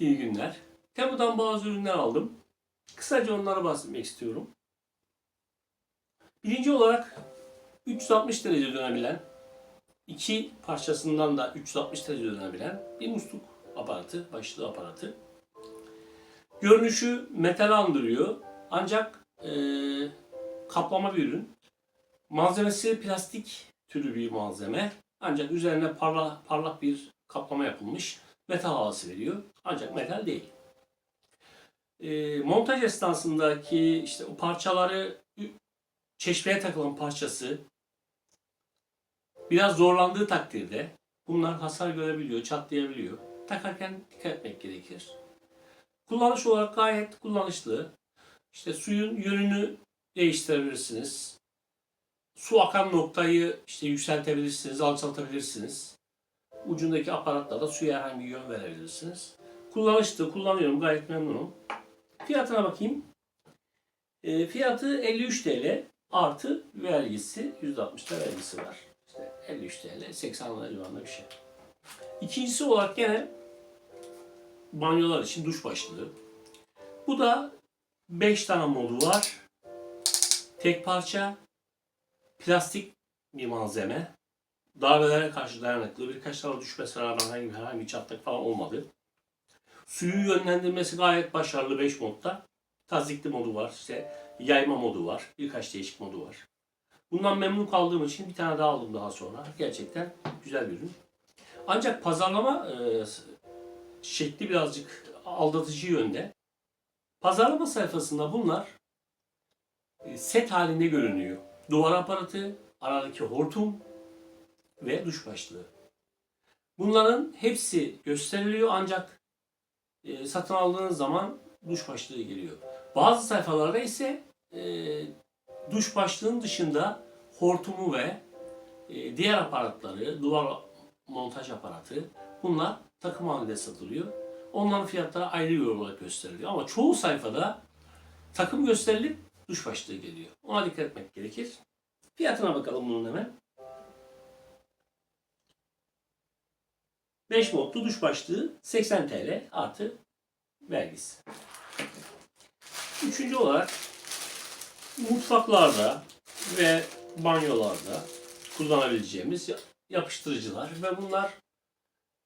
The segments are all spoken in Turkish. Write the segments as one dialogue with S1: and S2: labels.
S1: İyi günler. Temu'dan bazı ürünler aldım. Kısaca onlara bahsetmek istiyorum. Birinci olarak 360 derece dönebilen, iki parçasından da 360 derece dönebilen bir musluk aparatı, başlığı aparatı. Görünüşü metal andırıyor ancak eee, kaplama bir ürün. Malzemesi plastik türü bir malzeme. Ancak üzerine parla, parlak bir kaplama yapılmış. Metal havası veriyor. Ancak metal değil. Ee, montaj esnasındaki işte o parçaları çeşmeye takılan parçası biraz zorlandığı takdirde bunlar hasar görebiliyor, çatlayabiliyor. Takarken dikkat etmek gerekir. Kullanış olarak gayet kullanışlı. İşte suyun yönünü değiştirebilirsiniz. Su akan noktayı işte yükseltebilirsiniz, alçaltabilirsiniz. Ucundaki aparatla da suya herhangi bir yön verebilirsiniz. Kullanışlı, kullanıyorum, gayet memnunum. Fiyatına bakayım. E, fiyatı 53 TL artı vergisi, %60'da vergisi var. İşte 53 TL, 80 lira civarında bir şey. İkincisi olarak gene banyolar için duş başlığı. Bu da 5 tane modu var. Tek parça, plastik bir malzeme. Darbelere karşı dayanıklı. Birkaç tane düşmesine rağmen herhangi herhangi bir çatlak falan olmadı. Suyu yönlendirmesi gayet başarılı 5 modda. Tazikli modu var, işte yayma modu var, birkaç değişik modu var. Bundan memnun kaldığım için bir tane daha aldım daha sonra. Gerçekten güzel bir ürün. Ancak pazarlama e, şekli birazcık aldatıcı yönde. Pazarlama sayfasında bunlar e, set halinde görünüyor. Duvar aparatı, aradaki hortum ve duş başlığı. Bunların hepsi gösteriliyor ancak e, satın aldığınız zaman duş başlığı geliyor. Bazı sayfalarda ise e, duş başlığının dışında hortumu ve e, diğer aparatları, duvar montaj aparatı bunlar takım halinde satılıyor. Onların fiyatları ayrı olarak gösteriliyor. Ama çoğu sayfada takım gösterilip duş başlığı geliyor. Ona dikkat etmek gerekir. Fiyatına bakalım bunun hemen. 5 modlu duş başlığı 80 TL artı vergisi. Üçüncü olarak mutfaklarda ve banyolarda kullanabileceğimiz yapıştırıcılar ve bunlar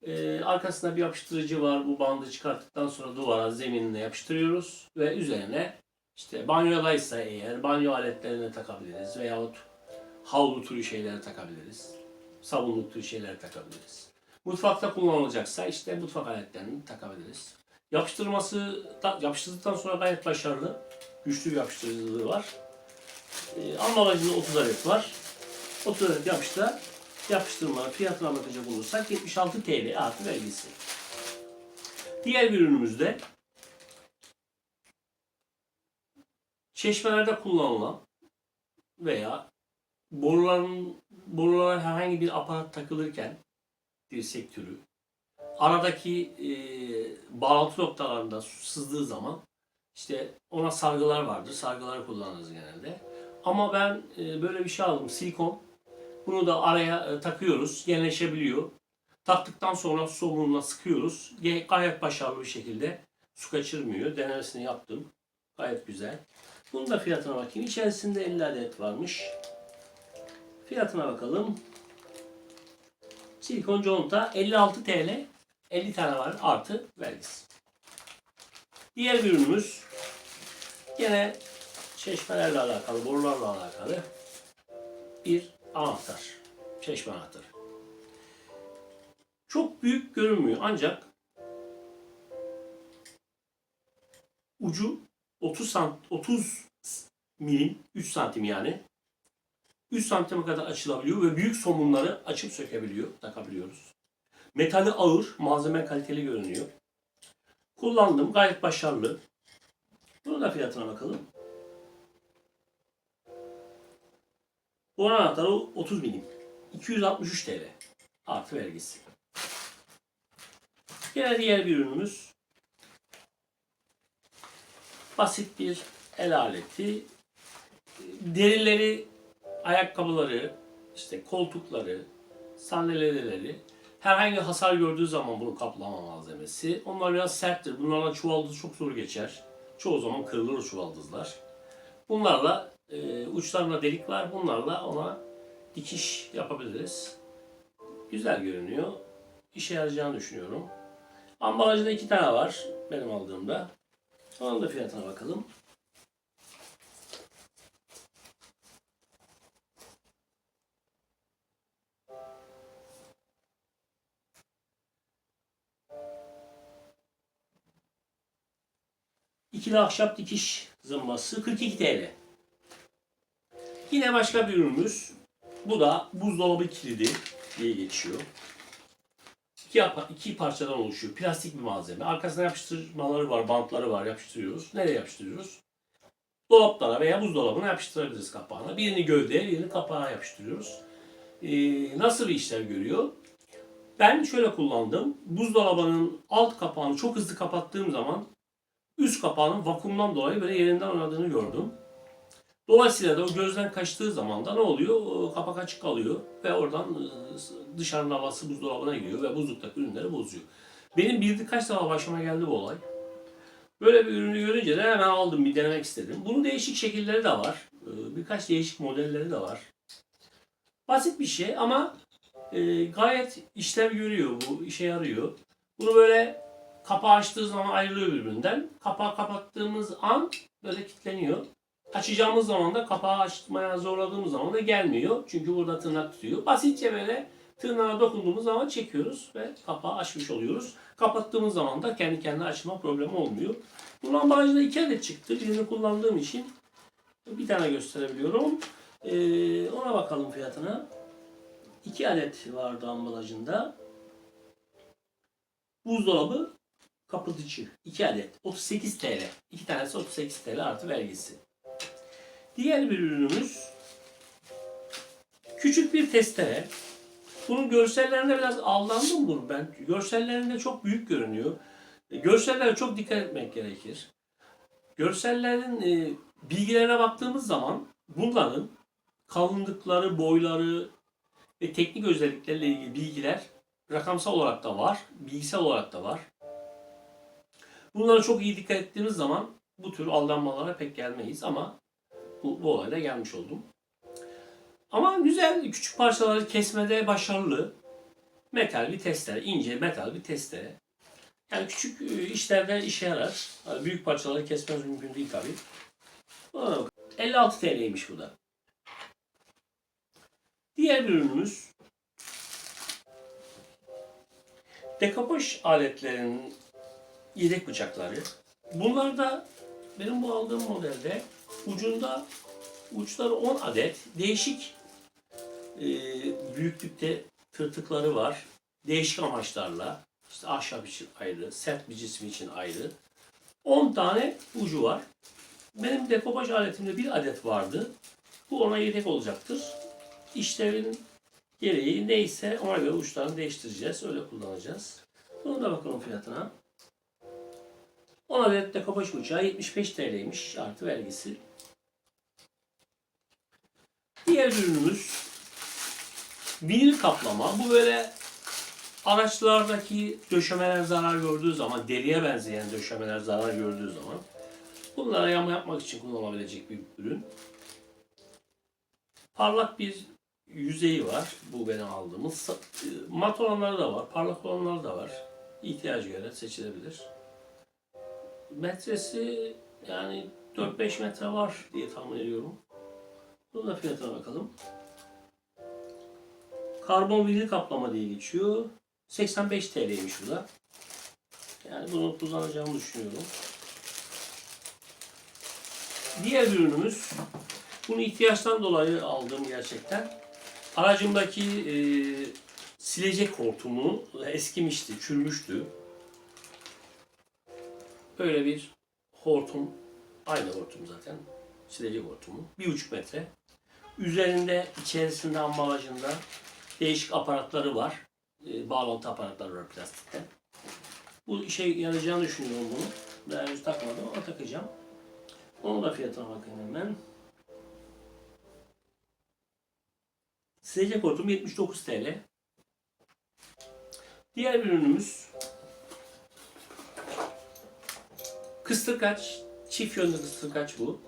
S1: e, arkasında bir yapıştırıcı var. Bu bandı çıkarttıktan sonra duvara, zeminine yapıştırıyoruz ve üzerine işte banyodaysa eğer banyo aletlerini takabiliriz veyahut havlu türü şeyleri takabiliriz. Sabunluk türü şeyleri takabiliriz. Mutfakta kullanılacaksa işte mutfak aletlerini takabiliriz. Yapıştırması yapıştırdıktan sonra gayet başarılı. Güçlü bir yapıştırıcılığı var. E, ambalajında 30 adet var. 30 adet yapışta yapıştırma fiyatına bakacak olursak 76 TL artı vergisi. Diğer bir ürünümüzde çeşmelerde kullanılan veya boruların borulara herhangi bir aparat takılırken dirsek türü aradaki e, bağlantı noktalarında sızdığı zaman işte ona sargılar vardır. Sargıları kullanırız genelde. Ama ben e, böyle bir şey aldım. Silikon. Bunu da araya e, takıyoruz. Genleşebiliyor. Taktıktan sonra somunla sıkıyoruz. Gayet başarılı bir şekilde su kaçırmıyor. Denemesini yaptım. Gayet güzel. Bunun da fiyatına bakayım. İçerisinde 50 adet varmış. Fiyatına bakalım. Silikon conta 56 TL. 50 tane var artı vergisi. Diğer bir ürünümüz yine çeşmelerle alakalı, borularla alakalı bir anahtar. Çeşme anahtarı. Çok büyük görünmüyor ancak ucu 30 sant 30 milim 3 santim yani 3 santime kadar açılabiliyor ve büyük somunları açıp sökebiliyor, takabiliyoruz. Metali ağır, malzeme kaliteli görünüyor. Kullandım, gayet başarılı. Bunun da fiyatına bakalım. Bu anahtarı 30 milim. 263 TL. Artı vergisi. Yine diğer bir ürünümüz. Basit bir el aleti. Derileri, ayakkabıları, işte koltukları, sandalyeleri Herhangi bir hasar gördüğü zaman bunu kaplama malzemesi. Onlar biraz serttir. Bunlarla çuvaldız çok zor geçer. Çoğu zaman kırılır o çuvaldızlar. Bunlarla e, uçlarında delik var. Bunlarla ona dikiş yapabiliriz. Güzel görünüyor. İşe yarayacağını düşünüyorum. Ambalajda iki tane var benim aldığımda. Onun da fiyatına bakalım. İkili ahşap dikiş zımbası 42 TL. Yine başka bir ürünümüz. Bu da buzdolabı kilidi diye geçiyor. İki, iki parçadan oluşuyor. Plastik bir malzeme. Arkasına yapıştırmaları var, bantları var. Yapıştırıyoruz. Nereye yapıştırıyoruz? Dolaplara veya buzdolabına yapıştırabiliriz kapağına. Birini gövdeye, birini kapağa yapıştırıyoruz. Ee, nasıl bir işlev görüyor? Ben şöyle kullandım. Buzdolabının alt kapağını çok hızlı kapattığım zaman üst kapağının vakumdan dolayı böyle yerinden oynadığını gördüm. Dolayısıyla da o gözden kaçtığı zaman da ne oluyor? Kapak açık kalıyor ve oradan e, dışarının havası buzdolabına giriyor ve buzluktaki ürünleri bozuyor. Benim bir birkaç defa başıma geldi bu olay. Böyle bir ürünü görünce de hemen aldım bir denemek istedim. Bunun değişik şekilleri de var. E, Birkaç değişik modelleri de var. Basit bir şey ama e, gayet işlev görüyor bu, işe yarıyor. Bunu böyle kapağı açtığı zaman ayrılıyor birbirinden. Kapağı kapattığımız an böyle kilitleniyor. Açacağımız zaman da kapağı açmaya zorladığımız zaman da gelmiyor. Çünkü burada tırnak tutuyor. Basitçe böyle tırnağa dokunduğumuz zaman çekiyoruz ve kapağı açmış oluyoruz. Kapattığımız zaman da kendi kendine açma problemi olmuyor. Bunun ambalajda iki adet çıktı. Birini kullandığım için bir tane gösterebiliyorum. Ee, ona bakalım fiyatına. İki adet vardı ambalajında. Buzdolabı kapatıcı. 2 adet. 38 TL. 2 tanesi 38 TL artı vergisi. Diğer bir ürünümüz küçük bir testere. Bunun görsellerinde biraz aldandım bunu ben. Görsellerinde çok büyük görünüyor. E, Görsellere çok dikkat etmek gerekir. Görsellerin e, bilgilerine baktığımız zaman bunların kalınlıkları, boyları ve teknik özellikleriyle ilgili bilgiler rakamsal olarak da var, bilgisel olarak da var. Bunlara çok iyi dikkat ettiğimiz zaman bu tür aldanmalara pek gelmeyiz ama bu, bu olayda gelmiş oldum. Ama güzel, küçük parçaları kesmede başarılı. Metal bir testere, ince metal bir testere. Yani küçük e, işlerde işe yarar. Hani büyük parçaları kesmez mümkün değil tabii. Buna bak. 56 TL'ymiş bu da. Diğer bir ürünümüz dekapaj aletlerinin yedek bıçakları. Bunlar da benim bu aldığım modelde ucunda uçları 10 adet değişik e, büyüklükte tırtıkları var. Değişik amaçlarla işte ahşap için ayrı, sert bir cisim için ayrı. 10 tane ucu var. Benim dekopaj aletimde bir adet vardı. Bu ona yedek olacaktır. İşlevin gereği neyse ona göre uçlarını değiştireceğiz. Öyle kullanacağız. Bunu da bakalım fiyatına. 10 adet dekopaj bıçağı 75 TL'ymiş artı vergisi. Diğer ürünümüz vinil kaplama. Bu böyle araçlardaki döşemeler zarar gördüğü zaman, deriye benzeyen döşemeler zarar gördüğü zaman bunlara yama yapmak için kullanılabilecek bir ürün. Parlak bir yüzeyi var. Bu benim aldığımız. Sa- Mat olanları da var, parlak olanları da var. İhtiyaca göre seçilebilir. Metresi yani 4-5 metre var diye tahmin ediyorum. Bunun da fiyatına bakalım. Karbon vinil kaplama diye geçiyor. 85 TL'ymiş bu da. Yani bunu kullanacağımı düşünüyorum. Diğer ürünümüz, bunu ihtiyaçtan dolayı aldım gerçekten. Aracımdaki e, silecek hortumu eskimişti, çürümüştü. Böyle bir hortum, aynı hortum zaten, silecek hortumu. Bir buçuk metre. Üzerinde, içerisinde, ambalajında değişik aparatları var. E, bağlantı aparatları var plastikten. Bu işe yarayacağını düşünüyorum bunu. Daha henüz takmadım ama takacağım. Onun da fiyatına bakayım hemen. Silecek hortum 79 TL. Diğer ürünümüz kıstırkaç. Çift yönlü kıstırkaç bu.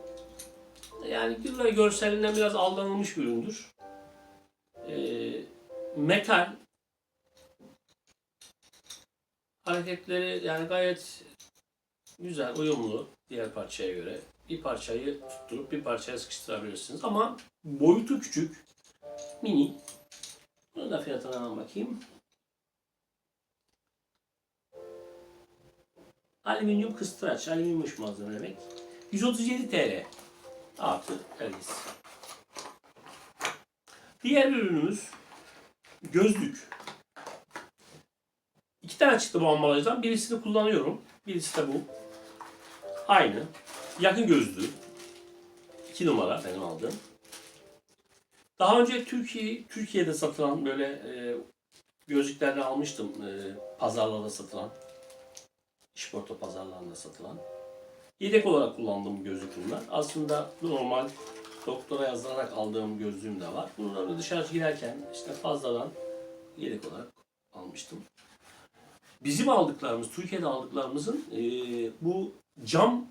S1: Yani yıllar görselinden biraz aldanılmış bir üründür. Ee, metal hareketleri yani gayet güzel, uyumlu diğer parçaya göre. Bir parçayı tutturup bir parçaya sıkıştırabilirsiniz ama boyutu küçük, mini. Bunun da fiyatına bakayım. Alüminyum kıstıraç, alüminyum malzeme demek. 137 TL artı vergisi. Diğer ürünümüz gözlük. İki tane çıktı bu ambalajdan. Birisini kullanıyorum. Birisi de bu. Aynı. Yakın gözlüğü. 2 numara benim aldığım. Daha önce Türkiye Türkiye'de satılan böyle e, gözlüklerden almıştım. E, pazarlarda satılan. İşporto pazarlarında satılan. Yedek olarak kullandığım gözlük bunlar. Aslında normal doktora yazılarak aldığım gözlüğüm de var. Bunları dışarı girerken işte fazladan yedek olarak almıştım. Bizim aldıklarımız, Türkiye'de aldıklarımızın e, bu cam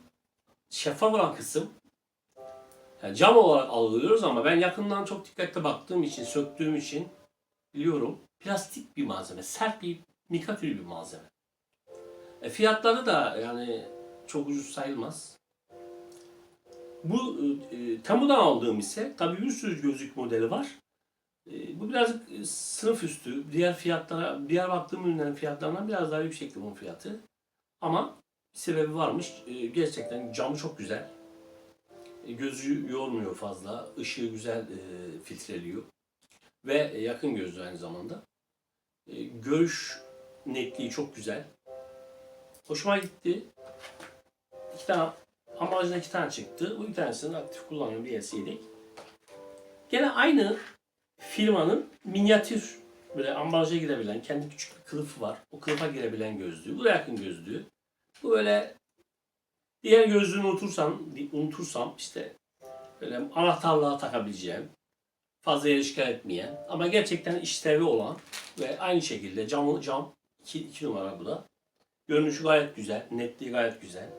S1: şeffaf olan kısım yani cam olarak alıyoruz ama ben yakından çok dikkatli baktığım için, söktüğüm için biliyorum. Plastik bir malzeme, sert bir mika türü bir malzeme. E, fiyatları da yani çok ucuz sayılmaz. Bu e, Temu'dan aldığım ise tabii bir sürü gözlük modeli var. E, bu birazcık e, sınıf üstü. Diğer fiyatlara, diğer baktığım ürünlerin fiyatlarından biraz daha yüksekti bunun fiyatı. Ama bir sebebi varmış. E, gerçekten camı çok güzel. E, gözü yormuyor fazla. Işığı güzel e, filtreliyor. Ve yakın gözlü aynı zamanda. E, görüş netliği çok güzel. Hoşuma gitti. İki tane ambalajda iki tane çıktı. Bu bir tanesini aktif kullanıyorum. Diğerisi yedek. Gene aynı firmanın minyatür böyle ambalaja girebilen kendi küçük bir kılıfı var. O kılıfa girebilen gözlüğü. Bu da yakın gözlüğü. Bu böyle diğer gözlüğünü unutursam, unutursam işte böyle anahtarlığa takabileceğim fazla yer işgal etmeyen ama gerçekten işlevi olan ve aynı şekilde camı cam 2 numara bu da. Görünüşü gayet güzel, netliği gayet güzel.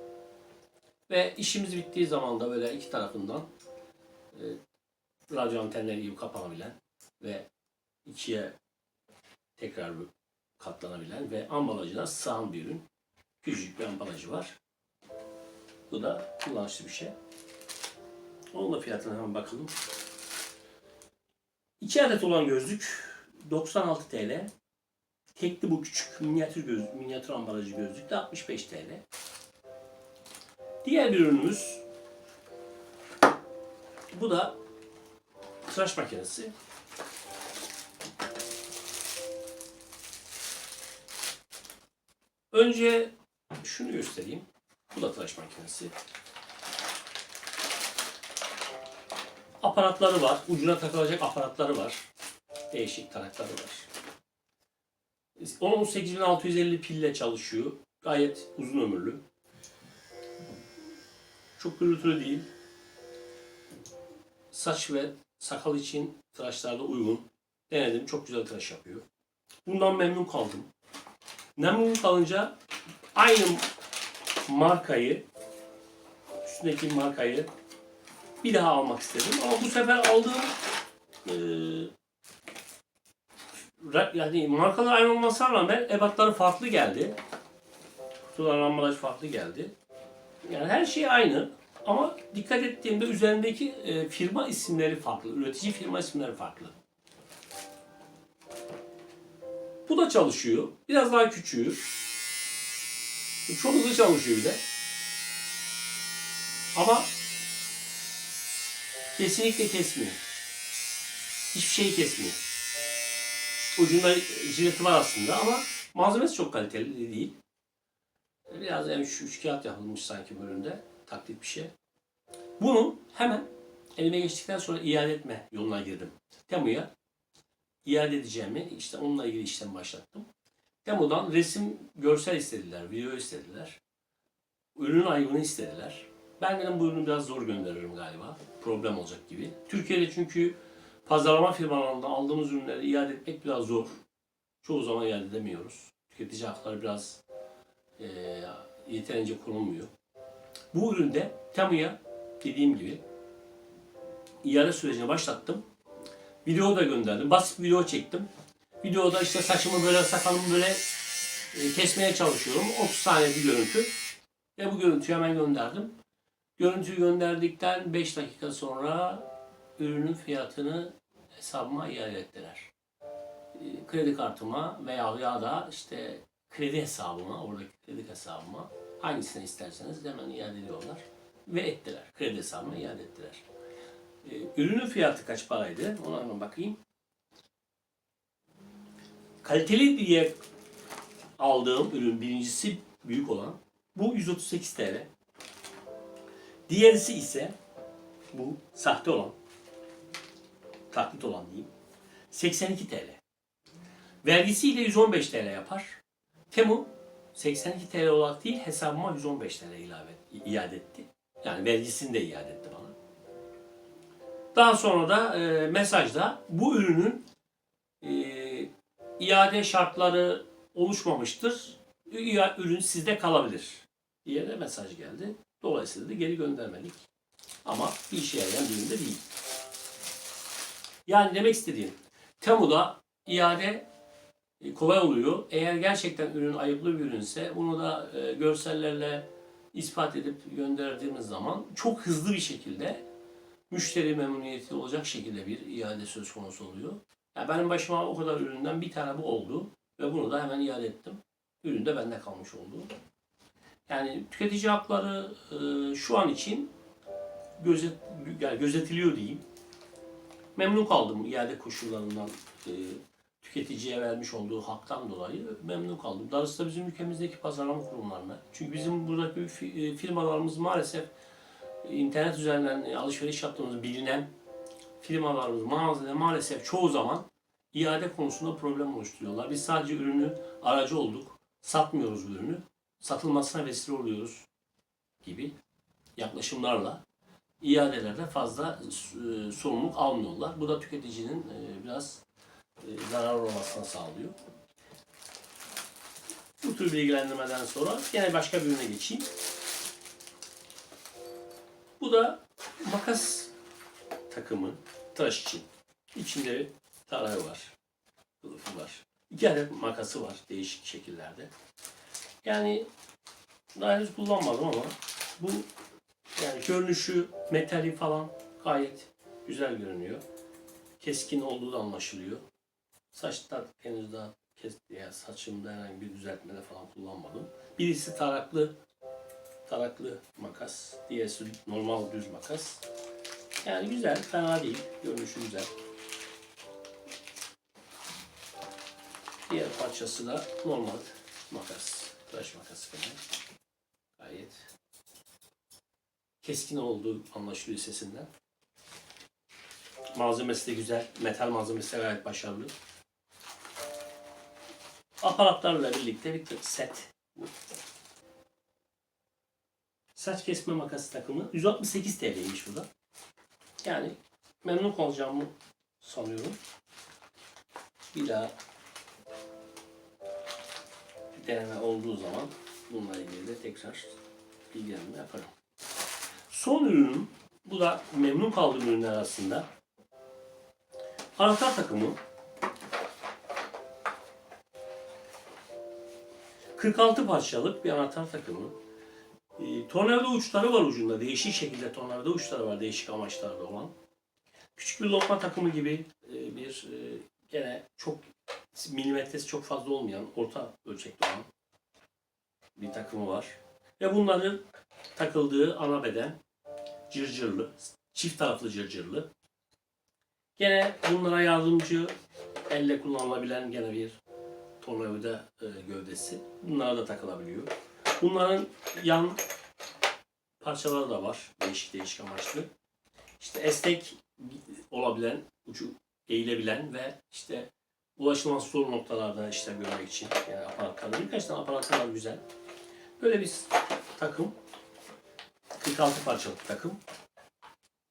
S1: Ve işimiz bittiği zaman da böyle iki tarafından e, radyo antenleri gibi kapanabilen ve ikiye tekrar katlanabilen ve ambalajına sığan bir ürün. Küçücük bir ambalajı var. Bu da kullanışlı bir şey. Onun da fiyatına hemen bakalım. 2 adet olan gözlük 96 TL. Tekli bu küçük minyatür göz, minyatür ambalajı gözlük de 65 TL. Diğer bir ürünümüz bu da tıraş makinesi. Önce şunu göstereyim. Bu da tıraş makinesi. Aparatları var. Ucuna takılacak aparatları var. Değişik tarakları var. 18650 pille çalışıyor. Gayet uzun ömürlü. Çok gürültülü değil. Saç ve sakal için tıraşlarda uygun. Denedim. Çok güzel tıraş yapıyor. Bundan memnun kaldım. Memnun kalınca aynı markayı üstündeki markayı bir daha almak istedim. Ama bu sefer aldığım e, yani markalar aynı olmasına rağmen ebatları farklı geldi. Kutular ambalaj farklı geldi. Yani her şey aynı ama dikkat ettiğimde üzerindeki e, firma isimleri farklı. Üretici firma isimleri farklı. Bu da çalışıyor. Biraz daha küçüğü. Çok hızlı çalışıyor bir de. Ama kesinlikle kesmiyor. Hiçbir şeyi kesmiyor. Ucunda jileti var aslında ama malzemesi çok kaliteli değil. Biraz yani şu üç kağıt yapılmış sanki bölümde. Taklit bir şey. Bunu hemen elime geçtikten sonra iade etme yoluna girdim. Temu'ya iade edeceğimi işte onunla ilgili işlem başlattım. Temu'dan resim, görsel istediler, video istediler. Ürünün ayıbını istediler. Ben dedim bu ürünü biraz zor gönderirim galiba. Problem olacak gibi. Türkiye'de çünkü pazarlama firmalarından aldığımız ürünleri iade etmek biraz zor. çoğu zaman iade edemiyoruz. Tüketici hakları biraz e, yeterince konulmuyor. Bu üründe Temu'ya dediğim gibi iade sürecini başlattım. Video da gönderdim. Basit bir video çektim. Videoda işte saçımı böyle sakalımı böyle e, kesmeye çalışıyorum. 30 saniye bir görüntü. Ve bu görüntüyü hemen gönderdim. Görüntüyü gönderdikten 5 dakika sonra ürünün fiyatını hesabıma iade ettiler. E, Kredi kartıma veya ya da işte kredi hesabıma, oradaki kredi hesabıma hangisini isterseniz hemen iade ediyorlar. Ve ettiler. Kredi hesabıma iade ettiler. E, Ürünün fiyatı kaç paraydı? Ona bakayım. Kaliteli diye aldığım ürün birincisi büyük olan bu 138 TL. Diğerisi ise bu sahte olan taklit olan diyeyim 82 TL. Vergisiyle 115 TL yapar. Temu 82 TL olarak değil hesabıma 115 TL ilave iade etti. Yani vergisini de iade etti bana. Daha sonra da e, mesajda bu ürünün e, iade şartları oluşmamıştır. Ürün sizde kalabilir diye de mesaj geldi. Dolayısıyla da geri göndermedik. Ama bir işe yarayan bir ürün de değil. Yani demek istediğim Temu'da iade e, kolay oluyor. Eğer gerçekten ürün ayıplı bir ürünse bunu da e, görsellerle ispat edip gönderdiğimiz zaman çok hızlı bir şekilde müşteri memnuniyeti olacak şekilde bir iade söz konusu oluyor. Ya benim başıma o kadar üründen bir tane bu oldu ve bunu da hemen iade ettim. Ürün de bende kalmış oldu. Yani tüketici hakları e, şu an için gözet, yani gözetiliyor diyeyim. Memnun kaldım iade koşullarından, e, tüketiciye vermiş olduğu haktan dolayı memnun kaldım. Darısı da bizim ülkemizdeki pazarlama kurumlarına. Çünkü bizim buradaki e, firmalarımız maalesef internet üzerinden alışveriş yaptığımız bilinen firmalarımız maalesef çoğu zaman iade konusunda problem oluşturuyorlar. Biz sadece ürünü aracı olduk. Satmıyoruz ürünü. Satılmasına vesile oluyoruz gibi yaklaşımlarla iadelerde fazla e, sorumluluk almıyorlar. Bu da tüketicinin e, biraz e, zarar olmasına sağlıyor. Bu tür bilgilendirmeden sonra yine başka bir ürüne geçeyim. Bu da makas takımı tıraş için. İçinde tarağı var. Kılıfı var. İki adet makası var değişik şekillerde. Yani daha henüz kullanmadım ama bu yani görünüşü, metali falan gayet güzel görünüyor. Keskin olduğu da anlaşılıyor. Saçta henüz daha kes, yani saçımda herhangi bir düzeltmede falan kullanmadım. Birisi taraklı taraklı makas, diğerisi normal düz makas. Yani güzel, fena değil. Görünüşü güzel. Diğer parçası da normal makas. Tıraş makası gene. Gayet keskin olduğu anlaşılıyor sesinden. Malzemesi de güzel. Metal malzemesi de gayet başarılı. Aparatlarla birlikte bir set. Saç kesme makası takımı 168 TL'ymiş bu da. Yani memnun kalacağımı sanıyorum. Bir daha bir deneme olduğu zaman bununla ilgili de tekrar bilgilendirme yaparım. Son ürünüm, bu da memnun kaldığım ürünler arasında. Anahtar takımı. 46 parçalık bir anahtar takımı. E, tornavida uçları var ucunda. Değişik şekilde tornavida uçları var. Değişik amaçlarda olan. Küçük bir lokma takımı gibi e, bir e, gene çok milimetresi çok fazla olmayan orta ölçekli olan bir takımı var. Ve bunların takıldığı ana beden cırcırlı, çift taraflı cırcırlı. Gene bunlara yardımcı elle kullanılabilen gene bir tornavida e, gövdesi. Bunlara da takılabiliyor. Bunların yan parçaları da var. Değişik değişik amaçlı. İşte esnek olabilen, ucu eğilebilen ve işte ulaşılması zor noktalarda işlem görmek için yani aparatlar. Birkaç tane aparatlar güzel. Böyle bir takım. 46 parçalık takım.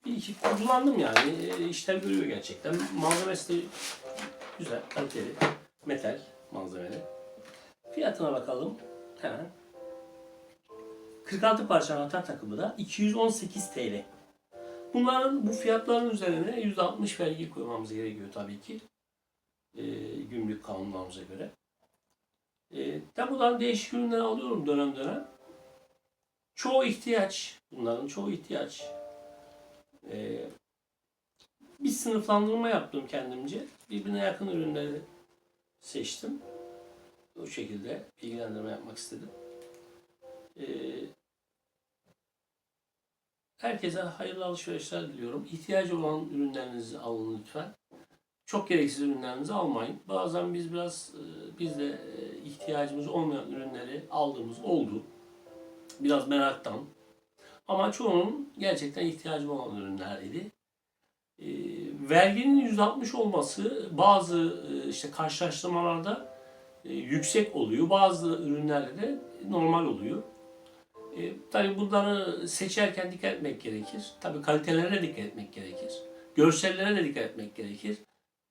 S1: Bir iki kullandım yani. E, işler görüyor gerçekten. Malzemesi de güzel, kaliteli. Metal. malzemeli. Fiyatına bakalım hemen. 46 parça anahtar takımı da 218 TL. Bunların bu fiyatların üzerine 160 vergi koymamız gerekiyor tabii ki. Ee, gümrük kanunlarımıza göre. Tabi buradan değişik ürünler alıyorum dönem dönem. Çoğu ihtiyaç. Bunların çoğu ihtiyaç. Ee, bir sınıflandırma yaptım kendimce. Birbirine yakın ürünleri seçtim. O şekilde bilgilendirme yapmak istedim. Ee, herkese hayırlı alışverişler diliyorum. İhtiyacı olan ürünlerinizi alın lütfen. Çok gereksiz ürünlerinizi almayın. Bazen biz biraz e, biz de e, ihtiyacımız olmayan ürünleri aldığımız oldu. Biraz meraktan. Ama çoğunun gerçekten ihtiyacı olan ürünleriydi. E, verginin 160 olması bazı e, işte karşılaştırmalarda e, yüksek oluyor. Bazı ürünlerde de normal oluyor. E, tabii bunları seçerken dikkat etmek gerekir. Tabii kalitelere dikkat etmek gerekir. Görsellere de dikkat etmek gerekir.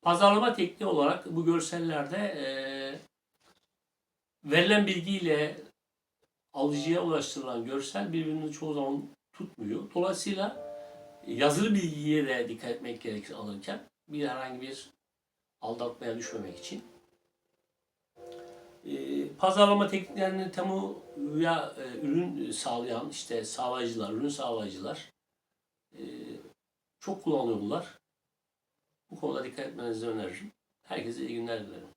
S1: Pazarlama tekniği olarak bu görsellerde e, verilen bilgiyle alıcıya ulaştırılan görsel birbirini çoğu zaman tutmuyor. Dolayısıyla yazılı bilgiye de dikkat etmek gerekir alırken. Bir herhangi bir aldatmaya düşmemek için. E, pazarlama tekniklerini temuya e, ürün sağlayan işte sağlayıcılar, ürün sağlayıcılar e, çok kullanıyorlar. Bu konuda dikkat etmenizi öneririm. Herkese iyi günler dilerim.